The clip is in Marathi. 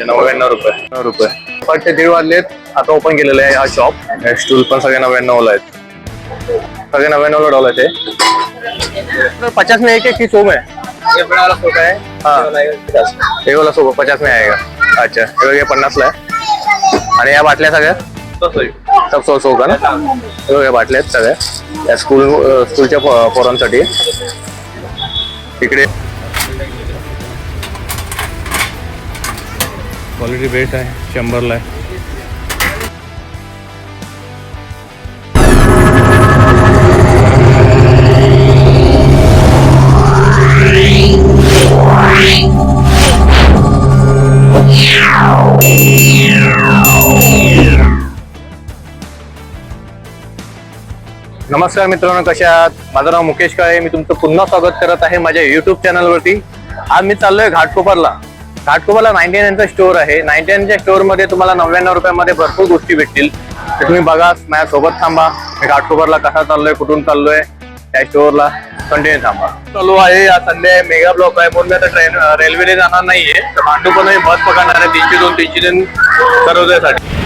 अच्छा नव्याण्णव रुपये. नऊ रुपये. दुपारचे दीड वाजलेत आता ओपन केलेलं आहे हा शॉप स्टूल पण सगळे नव्याण्णवला आहेत. सगळे नव्याण्णवला डॉलर आहे तर पचास में एक एक की सौ में ये बड़ा वाला फोटो है. हाँ। ये वाला है पचास. वाला सौ पचास में आएगा. अच्छा. हे बघा पन्नासला आहे. आणि या बाटल्या सगळ्या? सब सौ सौ का ना? हे. बघा बाटल्या आहेत सगळ्या. या स्कूल स्कूलच्या पोरांसाठी. इकडे. क्वालिटी बेस्ट आहे शंभरला आहे. नमस्कार मित्रांनो कशा आहात? माझं नाव मुकेश काळे. मी तुमचं पुन्हा स्वागत करत आहे माझ्या युट्यूब चॅनलवरती आज मी चाललोय घाटकोपरला. घाटकोबाला नाईन्टी नाईनचा स्टोअर आहे. नाईन्टी नाईनच्या स्टोअरमध्ये तुम्हाला नव्याण्णव रुपयामध्ये भरपूर गोष्टी भेटतील. तर तुम्ही बघा माझ्यासोबत थांबा. मी घाटकोबरला कसा चाललोय कुठून चाललोय त्या स्टोअरला कंटिन्यू थांबा. चालू आहे या संडे मेगा ब्लॉक आहे. म्हणून मी आता ट्रेन रेल्वेने जाणार नाहीये. तर भांडू पण बस पकडणार आहे तीनशे दोन तीनशे दोन सर्वोदयासाठी